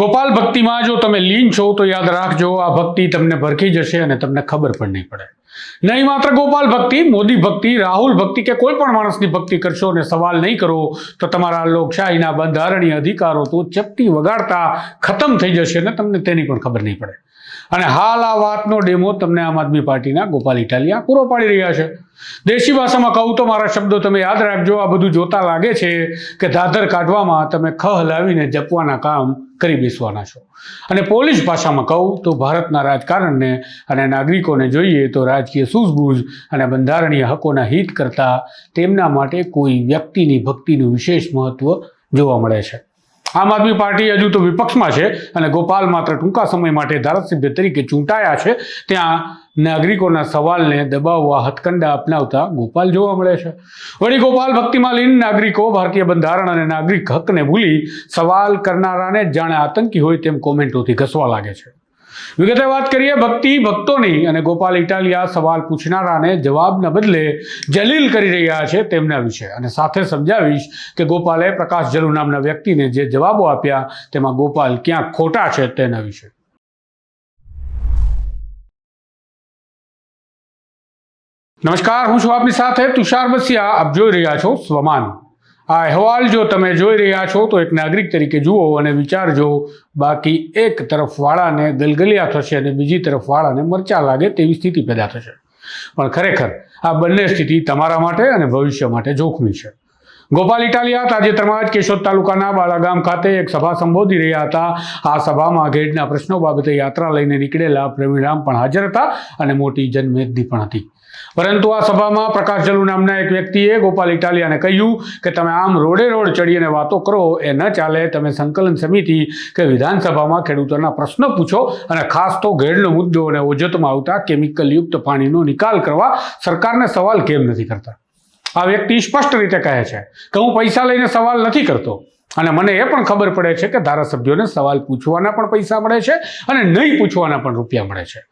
ગોપાલ ભક્તિમાં જો તમે લીન છો તો યાદ રાખજો, આ ભક્તિ તમને ભરખી જશે અને તમને ખબર પણ નહીં પડે. નહીં માત્ર ગોપાલ ભક્તિ, મોદી ભક્તિ, રાહુલ ભક્તિ કે કોઈ પણ માણસની ભક્તિ કરશો અને સવાલ નહીં કરો, તો તમારા લોકશાહીના બંધારણીય અધિકારો તો ચપટી વગાડતા ખતમ થઈ જશે અને તમને તેની પણ ખબર નહીં પડે. અને હાલ આ વાતનો ડેમો તમને આમ આદમી પાર્ટીના ગોપાલ ઇટાલિયા પૂરો પાડી રહ્યા છે. દેશી ભાષામાં કહું તો મારા શબ્દો તમે યાદ રાખજો. આ બધું જોતા લાગે છે કે ધાધર કાઢવામાં તમે ખ હલાવીને જપવાના કામ કરી બેસવાના છો. અને પોલીસ ભાષામાં કહું તો ભારતના રાજકારણને અને નાગરિકોને જોઈએ તો રાજકીય સૂઝબૂઝ અને બંધારણીય હકોના હિત કરતાં તેમના માટે કોઈ વ્યક્તિની ભક્તિનું વિશેષ મહત્વ જોવા મળે છે. આમ આદમી પાર્ટી હજુ તો વિપક્ષમાં છે અને ગોપાલ માત્ર ટૂંકા સમય માટે ધારાસભ્ય તરીકે ચૂંટાયા છે. ત્યાં નાગરિકોના સવાલને દબાવવા હથકંડા અપનાવતા ગોપાલ જોવા મળે છે. વળી ગોપાલ ભક્તિમાં લીન નાગરિકો, ભારતીય બંધારણ અને નાગરિક હકને ભૂલી સવાલ કરનારાને જાણે આતંકી હોય તેમ કોમેન્ટોથી ઘસવા લાગે છે. વિગતે વાત કરીએ, ભક્તિ, ભક્તોની. અને ગોપાલ ઇટાલિયા સવાલ પૂછનારાને જવાબના બદલે જલીલ કરી રહ્યા છે તેમના વિશે. અને સાથે સમજાવીશ કે ગોપાલે પ્રકાશ જલુ નામના વ્યક્તિને જે જવાબો આપ્યા, તેમાં ગોપાલ ક્યાં ખોટા છે તેના વિશે. નમસ્કાર, હું છું આપની સાથે તુષાર બસિયા. આપ જોઈ રહ્યા છો સ્વમાન. આ અહેવાલ જો તમે જોઈ રહ્યા છો, તો એક નાગરિક તરીકે જુઓ અને વિચારજો, બાકી એક તરફ વાળાને ગલગલિયા થશે અને બીજી તરફ વાળાને મરચા લાગે તેવી સ્થિતિ પેદા થશે. પણ ખરેખર, આ બંને સ્થિતિ તમારા માટે અને ભવિષ્ય માટે જોખમી છે. ગોપાલ ઇટાલિયા, તાજેતરમાં જ કેશોદ તાલુકાના બાળાગામ ખાતે એક સભા સંબોધી રહ્યા હતા. આ સભામાં ઘેડના પ્રશ્નો બાબતે યાત્રા લઈને નીકળેલા પ્રવીણરામ પણ હાજર હતા અને મોટી જનમેદની પણ હતી. પરંતુ આ સભામાં પ્રકાશ જલુ નામના એક વ્યક્તિએ ગોપાલ ઇટાલિયાને કહ્યું કે તમે આમ રોડે રોડ ચડીને વાતો કરો એ ન ચાલે, તમે સંકલન સમિતિ કે વિધાનસભામાં ખેડૂતોના પ્રશ્નો પૂછો અને ખાસ તો ઘેડનો મુદ્દો અને ઓજતમાં આવતા કેમિકલયુક્ત પાણીનો નિકાલ કરવા સરકારને સવાલ કેમ નથી કરતા? આ વ્યક્તિ સ્પષ્ટ રીતે કહે છે કે હું પૈસા લઈને સવાલ નથી કરતો અને મને એ પણ ખબર પડે છે કે ધારાસભ્યોને સવાલ પૂછવાના પણ પૈસા મળે છે અને નહીં પૂછવાના પણ રૂપિયા મળે છે.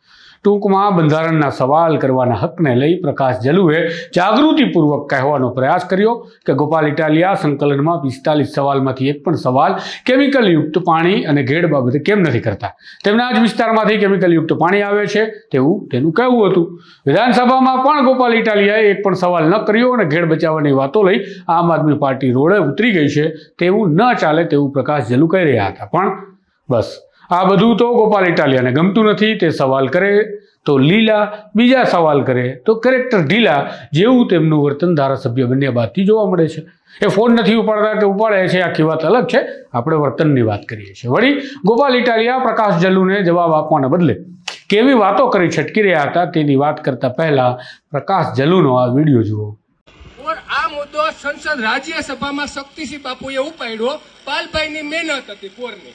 ટૂંકમાં બંધારણના સવાલ કરવાના હકને લઈ પ્રકાશ જલુએ જાગૃતિપૂર્વક કહેવાનો પ્રયાસ કર્યો કે ગોપાલ ઇટાલિયા સંકલનમાં પિસ્તાલીસ સવાલમાંથી એક પણ સવાલ કેમિકલયુક્ત પાણી અને ઘેડ બાબતે કેમ નથી કરતા? તેમના જ વિસ્તારમાંથી કેમિકલયુક્ત પાણી આવે છે તેવું તેનું કહેવું હતું. વિધાનસભામાં પણ ગોપાલ ઇટાલિયાએ એક પણ સવાલ ન કર્યો અને ઘેડ બચાવવાની વાતો લઈ આમ આદમી પાર્ટી રોડે ઉતરી ગઈ છે તેવું ન ચાલે તેવું પ્રકાશ જલુ કહી રહ્યા હતા. પણ બસ આ બધું તો ગોપાલ ઇટાલિયાને ગમતું નથી, તે સવાલ કરે તો લીલા બીજા સવાલ કરે તો કેરેક્ટર ઢીલા જેવું તેમનું વર્તન ધારાસભ્ય બન્યા બાદથી જોવા મળે છે. એ ફોન નથી ઉપાડતા કે ઉપાડે છે, આખી વાત અલગ છે. આપણે વર્તનની વાત કરીએ છીએ. વળી ગોપાલ ઇટાલિયા પ્રકાશ જલ્લુને જવાબ આપવાના બદલે કેવી વાતો કરી છટકી રહ્યા હતા તેની વાત કરતા પહેલા પ્રકાશ જલ્લુનો આ વીડિયો જુઓ. આ મુદ્દો સંસદ રાજ્યસભામાં શક્તિસિંહ બાપુએ ઉપાડ્યો. પાલભાઈની મહેનત હતી પોરની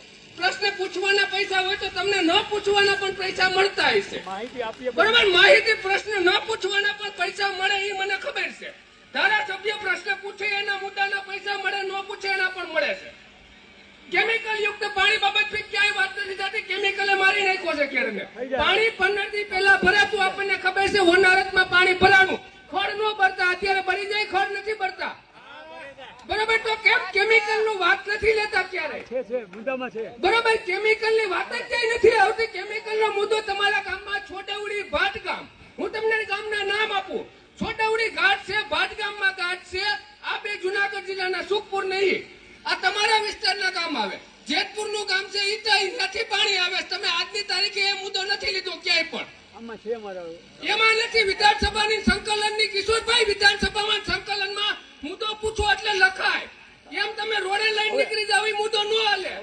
પ્રશ્ન પૂછવાના પૈસા હોય તો તમને ન પૂછવાના પણ પૈસા મળતા હશે બરાબર? માહિતી પ્રશ્ન ન પૂછવાના પણ પૈસા મળે એ મને ખબર છે. ધારાસભ્ય પ્રશ્ન પૂછે એના મુદ્દાના પૈસા મળે ન પૂછે એના પણ મળે છે. કેમિકલ યુક્ત પાણી બાબતથી ક્યાંય વાત નથી થતી. કેમિકલે મારી નાખ્યો છે કેરને પાણી પંદરથી પહેલા ભરાતું આપણને ખબર છે હોનારતમાં પાણી ભરાણું. ખડ નો ભરતા અત્યારે ભરી જાય ખડ નથી ભરતા. બરાબર તો કેમ કેમિકલનું વાત નથી લેતા ક્યારે બરાબર કેમિકલની વાત જ કઈ નથી આવતી. કેમિકલ નો મુદ્દો તમારા ગામમાં છોટાઉડી ભાટ ગામ હું તમને ગામના નામ આપું. છોટાઉડી ઘાટ છે ભાટ ગામમાં ઘાટ છે. આ બે જુનાગઢ જિલ્લાના સુખપુર નહીં. આ તમારા વિસ્તારના ગામ આવે. જેતપુરનું ગામ છે ઈટાઈ નથી પાણી આવે. તમે આજની તારીખે એ મુદ્દો નથી લીધો ક્યાંય પણ. એમાં નથી વિધાનસભાની સંકલનની કિશોરભાઈ વિધાનસભામાં તમે રોડે લઈને નીકળી જાવ મુદ્દો ન હાલે.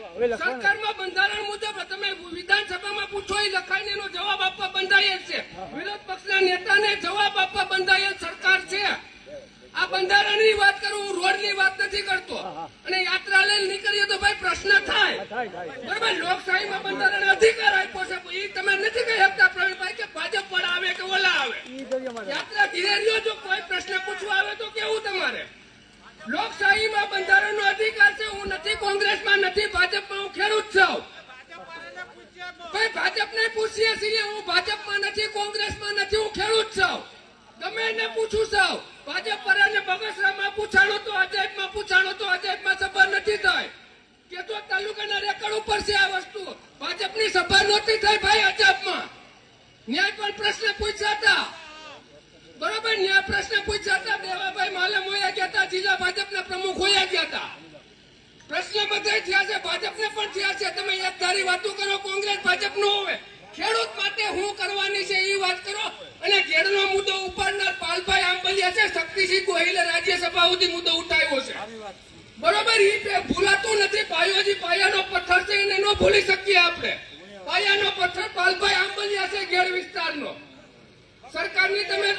સરકારમાં બંધારણ મુજબ તમે વિધાનસભામાં પૂછો એ લખાઈને એનો જવાબ આપવા બંધાયેલ છે. વિરોધ પક્ષના નેતાને જવાબ આપવા બંધાયેલ સરકાર છે. આ બંધારણની વાત કરું હું રોડની વાત નથી કરતો. અને યાત્રા લઈને નીકળીએ તો ભાઈ પ્રશ્ન થાય. બરાબર લોકશાહીમાં બંધારણ અધિકાર આપ્યો છે. એ તમે નથી કહી શકતા પ્રવીણભાઈ કે ભાજપ પણ આવે કે ઓલા આવે. યાત્રા ધીરે જો કોઈ પ્રશ્ન પૂછવા આવે તો કેવું તમારે? લોકશાહીમાં બંધારણનો અધિકાર છે, હું નથી કોંગ્રેસમાં, નથી ભાજપમાં, હું ખેડૂત છું. ભાઈ ભાજપને પૂછીએ છીએ, હું ભાજપમાં નથી, કોંગ્રેસમાં નથી, હું ખેડૂત છું. ગમે એને પૂછું છું ભાજપ પર અને બગસરામાં પૂછાણો તો અજાયબમાં પૂછાણો તો અજાયબમાં સભા નથી થાય. કેતો તાલુકાના રેકોર્ડ ઉપર છે આ વસ્તુ. ભાજપની સભા નહોતી થઈ ભાઈ અજાબમાં ન્યાય પણ પ્રશ્ન પૂછ્યા હતા બધા થયા છે, ભાજપને પણ થયા છે. તમે એક વાતો કરો, કોંગ્રેસ ભાજપ નો હોય ખેડૂત માટે હું કરવાની છે એ વાત કરો. અને ઘેડનો મુદ્દો ઉપાડનાર પાલભાઈ આંબલિયા છે, શક્તિસિંહ ગોહિલે રાજ્યસભા સુધી મુદ્દો ઉઠાવ્યો છે. બરોબર એ ભૂલાતું નથી. પાયોજી પાયાનો પથ્થર છે, એને ન ભૂલી શકીએ આપણે. પાયાનો પથ્થર પાલભાઈ આંબલિયા છે ઘેડ વિસ્તારનો. સરકારની તમે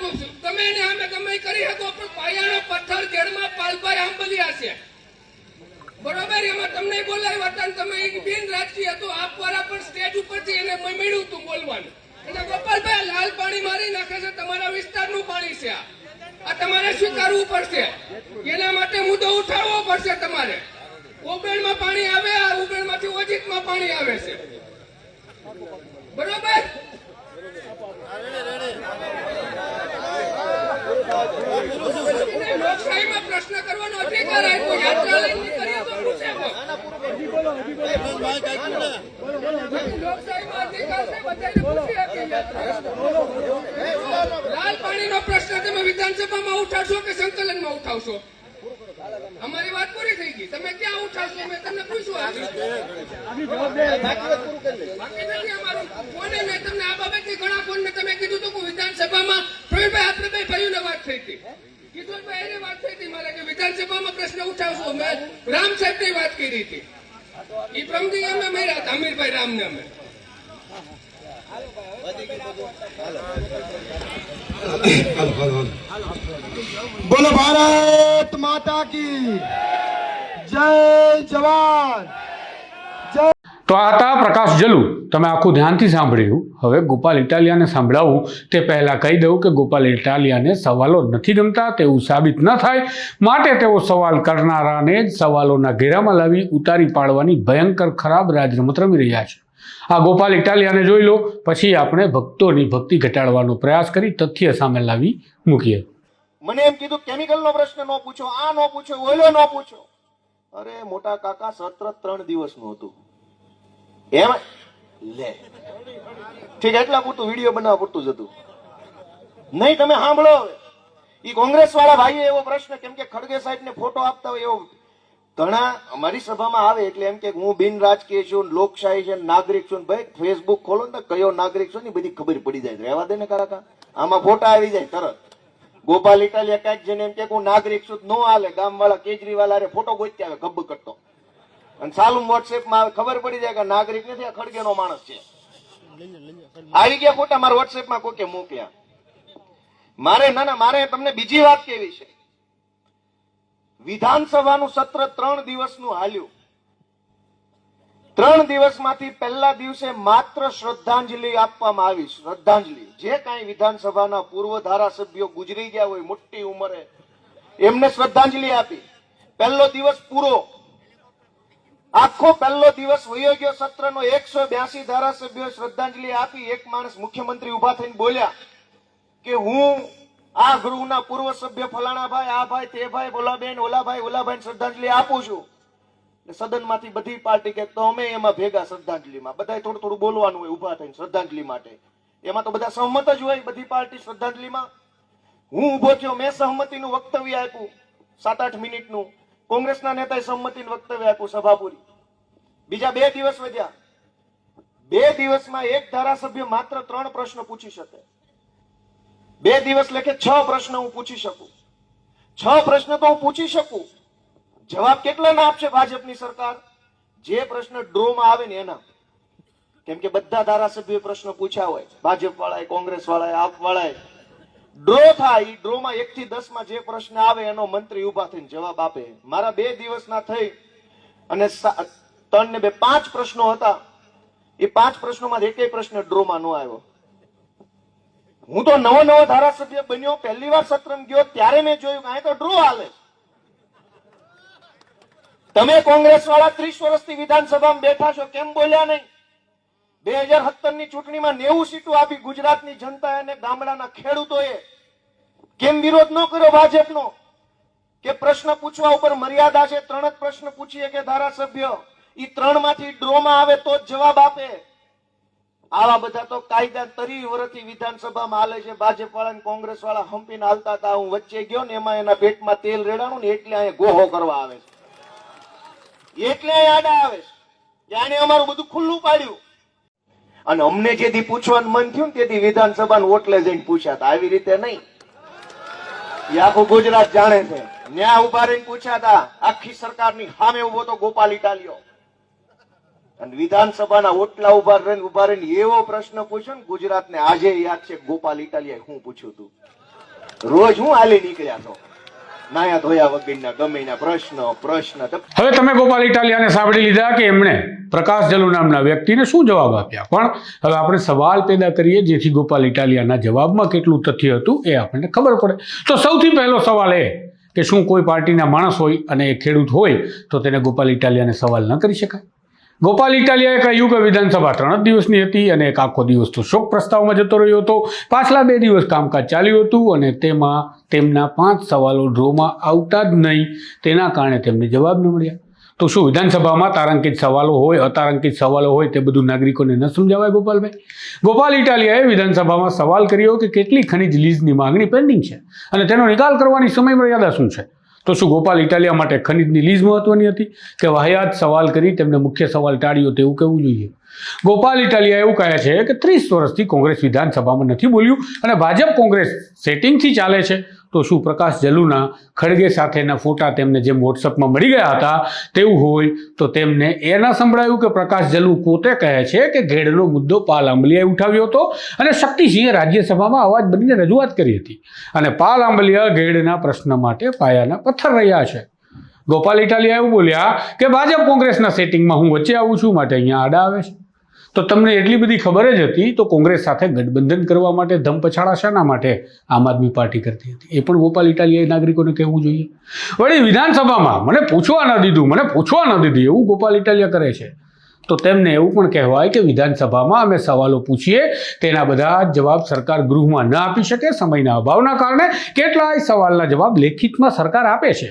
તમે એને અમે ગમે કરી શકો, પણ પાયાનો પથ્થર ઘેરમાં પાલભાઈ આંબલિયા છે. બરોબર એમાં તમને બોલાવ્યા હતા તમે એક બિન રાજકીય હતો આપ વાળા પણ સ્ટેજ ઉપરથી એને મળ્યું હતું બોલવાનું. એટલે ગોપાલભાઈ લાલ પાણી મારી નાખે છે તમારા વિસ્તારનું પાણી છે આ. આ તમારે સ્વીકારવું પડશે. એના માટે મુદ્દો ઉઠાવવો પડશે તમારે. ઉબેણમાં પાણી આવે આ ઉબેણમાંથી ઓજીતમાં પાણી આવે છે. બરોબર? લોકશાહીમાં પ્રશ્ન કરવાનો અધિકાર આપ્યો યાત્રા લઈને લાલ પાણીનો પ્રશ્ન તમે વિધાનસભામાં ઉઠાવશો કે સંકલનમાં ઉઠાવશો? અમારી વાત પૂરી થઈ ગઈ. તમે ક્યાં ઉઠાવશો? મેં તમને પૂછ્યું મેં તમને આ બાબતે ઘણા ફોનને તમે કીધું હતું કે વિધાનસભામાં પ્રવીણભાઈ આપણે કઈ ભાઈઓને વાત થઈ હતી. કિશોરભાઈ રામ સાહેબની અમે. બોલો ભારત માતા કી જય જવાન. તો આ હતા પ્રકાશ જલુ. તમે આખું ધ્યાનથી સાંભળ્યું. હવે ગોપાલ ઇટાલિયાને સાંભળાવું. તે પહેલાં કહી દઉં કે ગોપાલ ઇટાલિયાને સવાલો નથી ગમતા, તેવું સાબિત ન થાય. માટે તેઓ સવાલ કરનારાને જ સવાલોના ઘેરામાં લાવી ઉતારી પાડવાની ભયંકર ખરાબ રાજરમત રમી રહ્યા છે. આ ગોપાલ ઇટાલિયાને જોઈ લો. પછી આપણે ભક્તોની ભક્તિ ઘટાડવાનો પ્રયાસ કરી તથ્ય સામે લાવી મૂકીએ. મને એમ કીધું કેમિકલ નો પ્રશ્ન નો પૂછો, આ નો પૂછો ઓલો નો પૂછો. અરે, મોટા કાકા સત્ર ત્રણ દિવસનું હતું. એમ? લે. ઠીક, એટલા પૂરતું વીડિયો બનાવવા પૂરતું જ હતું. નહીં, તમે સાંભળો ઈ કોંગ્રેસ વાળા ભાઈએ એવો પ્રશ્ન, કેમ કે ખડગે સાહેબ ને ફોટો આપતા હોય એવો ઘણા અમારી સભામાં આવે એટલે એમ કે હું બિન રાજકીય છું, લોકશાહી છે, નાગરિક છું. ભાઈ ફેસબુક ખોલો ને કયો નાગરિક છું ને બધી ખબર પડી જાય. રહેવા દે ને કાકા. આમાં ફોટા આવી જાય, તરત. ગોપાલ ઇટાલિયા કંઈક જેને એમ કે હું નાગરિક છું નો હાલે. ગામ વાળા કેજરીવાલ ફોટો ગોતી આવે ગબ્બ કરતો અને સાલું વોટ્સએપમાં ખબર પડી જાય કે નાગરિક નથી, આ ખડગેનો માણસ છે. આવી ગયા ખોટા મારા વોટ્સએપમાં કોકે મોકલ્યા. મારે ના ના મારે તમને બીજી વાત કેવી છે? વિધાનસભાનું સત્ર ત્રણ દિવસનું હાલ્યું. ત્રણ દિવસમાંથી પહેલા દિવસે માત્ર શ્રદ્ધાંજલિ આપવામાં આવી શ્રદ્ધાંજલિ. જે કાંઈ વિધાનસભાના પૂર્વ ધારાસભ્યો ગુજરી ગયા હોય, મોટી ઉંમરે એમને શ્રદ્ધાંજલિ આપી. પહેલો દિવસ પૂરો. આખો પહેલો દિવસ વયો ગયો સત્રનો એકસો બ્યાસી ધારાસભ્યો શ્રદ્ધાંજલિ આપી. એક માણસ મુખ્યમંત્રી ઊભા થઈને બોલ્યા કે હું આ ગૃહના પૂર્વ સભ્ય ફલાણાભાઈ, આ ભાઈ, તે ભાઈ ઓલાબેન ઓલાભાઈ ઓલાભાઈ શ્રદ્ધાંજલિ આપું છું. સદનમાંથી બધી પાર્ટી કે તો અમે એમાં ભેગા શ્રદ્ધાંજલિમાં. બધાય થોડું થોડું બોલવાનું હોય ઊભા થઈને શ્રદ્ધાંજલિ માટે. એમાં તો બધા સહમત જ હોય બધી પાર્ટી શ્રદ્ધાંજલિમાં. હું ઊભો થયો, મેં સહમતિનું વક્તવ્ય આપ્યું, સાત આઠ મિનિટનું. કોંગ્રેસના નેતાએ સંમતિ વક્તવ્ય આપ્યું સભા બીજા બે દિવસ વધ્યા. બે દિવસમાં એક ધારાસભ્ય માત્ર ત્રણ પ્રશ્ન પૂછી શકે. બે દિવસ લેખે છ પ્રશ્ન હું પૂછી શકું. છ પ્રશ્ન તો હું પૂછી શકું. જવાબ કેટલા ના આપશે ભાજપની સરકાર? જે પ્રશ્ન ડ્રોમાં આવે ને એના. કેમ કે બધા ધારાસભ્ય પ્રશ્ન પૂછ્યા હોય. ભાજપ વાળાએ કોંગ્રેસ વાળાએ આપ વાળાએ ડ્રો થાય એ ડ્રોમાં એક થી દસમાં જે પ્રશ્ન આવે એનો મંત્રી ઊભા થઈને જવાબ આપે. મારા બે દિવસના થઈ અને ત્રણ ને બે, પાંચ પ્રશ્નો હતા. એ પાંચ પ્રશ્નોમાં એકેય પ્રશ્ન ડ્રોમાં ન આવ્યો. હું તો નવો નવો ધારાસભ્ય બન્યો, પહેલી વાર સત્રમ ગયો, ત્યારે મેં જોયું કે તો ડ્રો હાલે. તમે કોંગ્રેસ વાળા ત્રીસ વર્ષથી વિધાનસભામાં બેઠા છો, કેમ બોલ્યા નહીં? બે હજાર સત્તરની ચૂંટણીમાં નેવું સીટો આપી ગુજરાતની જનતા અને ગામડાના ખેડૂતોએ કેમ વિરોધ ન કર્યો ભાજપનો? કે પ્રશ્ન પૂછવા ઉપર મર્યાદા છે? ત્રણ જ પ્રશ્ન પૂછીએ કે ધારાસભ્ય એ ત્રણમાંથી ડ્રોમાં આવે તો જ જવાબ આપે. આવા બધા તો કાયદા તરી વર્ષથી વિધાનસભામાં હાલે છે. ભાજપ વાળા ને કોંગ્રેસ વાળા હંપીને હાલતા હતા. હું વચ્ચે ગયો ને એમાં એના પેટમાં તેલ રેડાણું ને એટલે અહીંયા ગોહો કરવા આવે છે. એટલે આડા આવે છે. જાણે અમારું બધું ખુલ્લું પાડ્યું. અને અમને જેથી પૂછવાનું મન થયું તેથી વિધાનસભા ઓટલે જઈને પૂછ્યા હતા. આવી રીતે નહીં. એ આખું ગુજરાત જાણે છે. ન્યા ઊભા રહીને પૂછ્યા હતા, આખી સરકારની સામે ઊભો તો ગોપાલ ઇટાલિયો. અને વિધાનસભાના ઓટલા ઊભા રહીને ઊભા રહીને એવો પ્રશ્ન પૂછ્યો ને, ગુજરાતને આજે યાદ છે ગોપાલ ઇટાલિયા હું પૂછ્યું હતું. રોજ હું હાલી નીકળ્યા છો. નાયા ધોયા વગરના ગમે એના પ્રશ્ન પ્રશ્ન હવે તમે ગોપાલ ઇટાલિયાને સાંભળી લીધા કે એમણે પ્રકાશ જલુ નામના વ્યક્તિને શું જવાબ આપ્યા? પણ હવે આપણે સવાલ પેદા કરીએ જેથી ગોપાલ ઇટાલિયાના જવાબમાં કેટલું તથ્ય હતું એ આપણને ખબર પડે. તો સૌથી પહેલો સવાલ એ કે શું કોઈ પાર્ટીના માણસ હોય અને એ ખેડૂત હોય તો તેને ગોપાલ ઇટાલિયાને સવાલ ન કરી શકાય? ગોપાલ ઇટાલિયાએ કહ્યું કે વિધાનસભા ત્રણ જ દિવસની હતી અને એક આખો દિવસ તો શોક પ્રસ્તાવમાં જતો રહ્યો હતો. પાછલા બે દિવસ કામકાજ ચાલ્યું હતું અને તેમાં તેમના પાંચ સવાલો ડ્રોમાં આવતા જ નહીં. તેના કારણે તેમને જવાબ ન મળ્યા. તો શું વિધાનસભામાં તારાંકિત સવાલો હોય, અતારાંકિત સવાલો હોય તે બધું નાગરિકોને ન સમજાવાય ગોપાલભાઈ? ગોપાલ ઇટાલિયાએ વિધાનસભામાં સવાલ કર્યો કે કેટલી ખનીજ લીઝની માંગણી પેન્ડિંગ છે અને તેનો નિકાલ કરવાની સમય મર્યાદા શું છે? તો શું ગોપાલ ઇટાલિયા માટે ખનીજની લીઝ મહત્વની હતી? કે વાહિયાત સવાલ કરી તેમને મુખ્ય સવાલ ટાળ્યો તેવું કહેવું જોઈએ? ગોપાલ ઇટાલિયા એવું કહે છે કે ત્રીસ વર્ષથી કોંગ્રેસ વિધાનસભામાં નથી બોલ્યું અને ભાજપ કોંગ્રેસ સેટિંગથી ચાલે છે. તો શું પ્રકાશ જલુના ખડગે સાથેના ફોટા તેમને જેમ વોટ્સઅપમાં મળી ગયા હતા તેવું હોય તો તેમને એ ન સંભળાયું કે પ્રકાશ જલુ પોતે કહે છે કે ઘેડનો મુદ્દો પાલ આંબલિયાએ ઉઠાવ્યો હતો અને શક્તિસિંહે રાજ્યસભામાં અવાજ બનીને રજૂઆત કરી હતી. અને પાલ આંબલિયા ઘેડના પ્રશ્ન માટે પાયાના પથ્થર રહ્યા છે. ગોપાલ ઇટાલિયા એવું બોલ્યા કે ભાજપ કોંગ્રેસના સેટિંગમાં હું વચ્ચે આવું છું, માટે અહીંયા આડા આવે છે. તો તમને એટલી બધી ખબર જ હતી તો કોંગ્રેસ સાથે ગઠબંધન કરવા માટે ધમપછાડા શાના માટે આમ આદમી પાર્ટી કરતી હતી. એ પણ ગોપાલ ઇટાલિયાએ નાગરિકોને કહેવું જોઈએ. વળી વિધાનસભામાં મને પૂછવા ન દીધું, મને પૂછવા ન દીધું, એવું ગોપાલ ઇટાલિયા કરે છે. તો તેમને એવું પણ કહેવાય કે વિધાનસભામાં અમે સવાલો પૂછીએ, તેના બધા જવાબ સરકાર ગૃહમાં ન આપી શકે, સમયના અભાવના કારણે કેટલાય સવાલના જવાબ લેખિતમાં સરકાર આપે છે.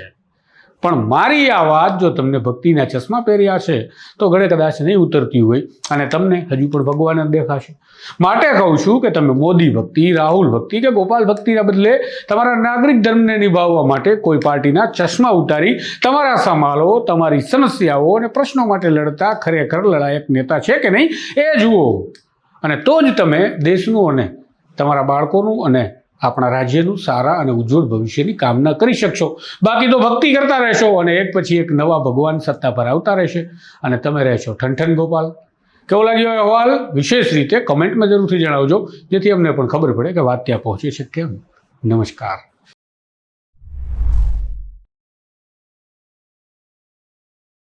પણ મારી આ વાત જો તમને ભક્તિના ચશ્મા પહેર્યા છે, તો ઘણે કદાચ નહીં ઉતરતી હોય અને તમને હજુ પણ ભગવાન જ દેખાશે. માટે કહું છું કે તમે મોદી ભક્તિ, રાહુલ ભક્તિ કે ગોપાલ ભક્તિના બદલે તમારા નાગરિક ધર્મને નિભાવવા માટે કોઈ પાર્ટીના ચશ્મા ઉતારી તમારા સમાલો, તમારી સમસ્યાઓ અને પ્રશ્નો માટે લડતા ખરેખર લડાયક નેતા છે કે નહીં એ જુઓ. અને તો જ તમે દેશનું અને તમારા બાળકોનું અને આપણા રાજ્યનું સારા અને ઉજ્જવળ ભવિષ્યની કામના કરી શકશો. બાકી તો ભક્તિ કરતા રહેશો અને એક પછી એક નવા ભગવાન સત્તા પર આવતા રહેશે. અને તમે રહેશો ઠનઠન ગોપાલ. કેવો લાગ્યો અહેવાલ? વિશેષ રીતે કમેન્ટમાં જરૂરથી જણાવજો. જેથી અમને પણ ખબર પડે કે વાત ત્યાં પહોંચી છે કેમ. નમસ્કાર.